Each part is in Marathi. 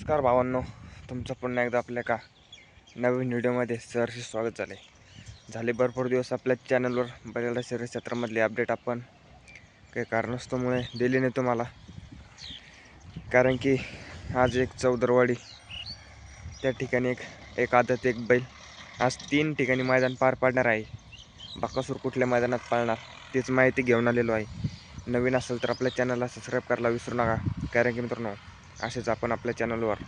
नमस्कार भावांनो तुमचं पुन्हा एकदा आपल्या का नवीन व्हिडिओमध्ये सरशी स्वागत झाले झाले भरपूर दिवस आपल्या चॅनलवर बऱ्याचदा शरीर क्षेत्रामधले अपडेट आपण काही कारणास्तमुळे दिले नाही तुम्हाला. कारण की आज एक चौदरवाडी त्या ठिकाणी एक एक आदत एक बैल आज तीन ठिकाणी मैदान पार पाडणार आहे. बाकासूर कुठल्या मैदानात पाळणार तीच माहिती घेऊन आलेलो आहे. नवीन असेल तर आपल्या चॅनलला सबस्क्राईब करायला विसरू नका. कारण की मित्रांनो असेच आपण आपल्या चॅनलवर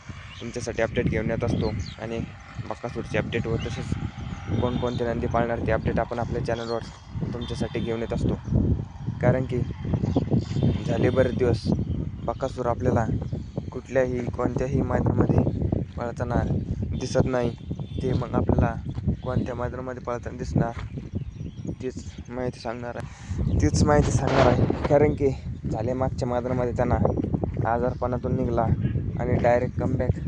तुमच्यासाठी अपडेट घेऊन येत असतो. आणि बक्कासूरचे अपडेट व तसेच कोणकोणते नंदी पाळणार ते अपडेट आपण आपल्या चॅनलवर तुमच्यासाठी घेऊन येत असतो. कारण की झाले बरेच दिवस बक्कासूर आपल्याला कुठल्याही कोणत्याही मैदानामध्ये पळताना दिसत नाही. ते मग आपल्याला कोणत्या मैदानामध्ये पळताना दिसणार तीच माहिती सांगणार आहे. तीच माहिती सांगणार आहे. कारण की झाले मागच्या मैदानामध्ये त्यांना आजारपणातून निघाला आणि डायरेक्ट कमबॅक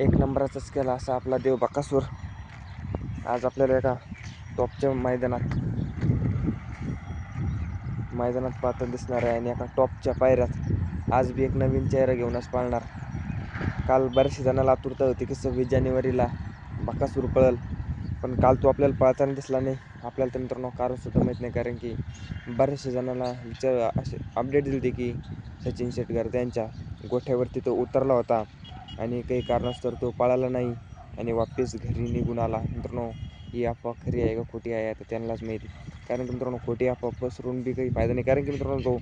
एक नंबराचाच केला असा आपला देव बकासूर. आज आपल्याला एका टॉपच्या मैदानात मैदानात पाहता दिसणार आहे आणि एका टॉपच्या पायऱ्यात आज बी एक नवीन चेहरा घेऊनच पाळणार. काल बऱ्याचशा जणाला आतुरता होती की सव्वीस जानेवारीला बकासूर पळल पण काल तो आपल्याला पळताना दिसला नाही. आपल्याला तर मित्रांनो कारणसुद्धा माहीत नाही कारण की बऱ्याचशा जणांना विचार असे अपडेट दिली होती की सचिन शेटकर त्यांच्या गोठ्यावरती तो उतरला होता आणि काही कारणास्तव तो पळाला नाही आणि वापस घरी निघून आला. मित्रांनो ही अफवा खरी आहे का खोटी आहे आता त्यांनाच माहिती. कारण की मित्रांनो खोटी अफवा पसरून बी काही फायदा नाही. कारण की मित्रांनो तो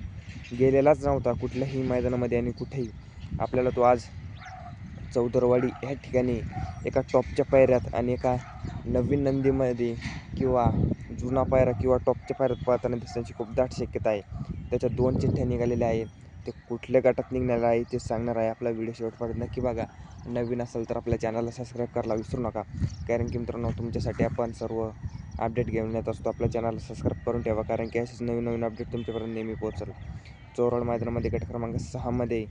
गेलेलाच नव्हता कुठल्याही मैदानामध्ये आणि कुठेही. आपल्याला तो आज चौदरवाडी ह्या ठिकाणी एका टॉपच्या पायऱ्यात आणि एका नवीन नंदीमध्ये किंवा जुना पायरा किंवा टॉपच्या पायऱ्यात पळताना दिसण्याची खूप दाट शक्यता आहे. त्याच्या दोन चिठ्ठ्या निघालेल्या आहेत. ते कुठल्या गटात निघणार आहे ते सांगणार आहे. आपला व्हिडिओ शेवटपर्यंत नक्की बघा. नवीन असेल तर आपल्या चॅनलला सबस्क्राईब करायला विसरू नका. कारण की मित्रांनो तुमच्यासाठी आपण सर्व अपडेट घेऊन येत असतो. आपल्या चॅनलला सबस्क्राईब करून ठेवा. कारण की असेच नवीन नवीन अपडेट तुमच्यापर्यंत नेहमी पोहोचल. चोरड मैदानामध्ये गट क्रमांक सहामध्ये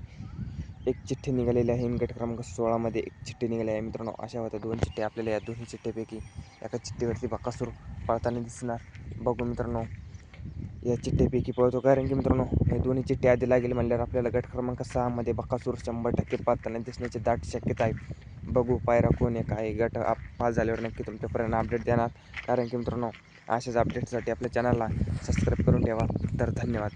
एक चिठ्ठी निघालेली आहे. गट क्रमांक सोळामध्ये एक चिठ्ठी निघाली आहे. मित्रांनो अशा होत्या दोन चिठ्ठी आपल्याला या दोन्ही चिठ्ठीपैकी एका चिठ्ठीवरती बाकासूर पळताना दिसणार. बघू मित्रांनो या चिठ्ठीपैकी पळतो. कारण की मित्रांनो हे दोन्ही चिठ्ठी आधी लागेल म्हणल्यावर आपल्याला गट क्रमांक सहामध्ये बकासूर शंभर टक्के पाळताना दिसण्याची दाट शक्यता आहे. बघू पायरा कोण आहे काय गट आप पास झाल्यावर नक्की तुमच्यापर्यंत अपडेट देणार. कारण की मित्रांनो अशाच अपडेटसाठी आपल्या चॅनलला सबस्क्राईब करून ठेवा. तर धन्यवाद.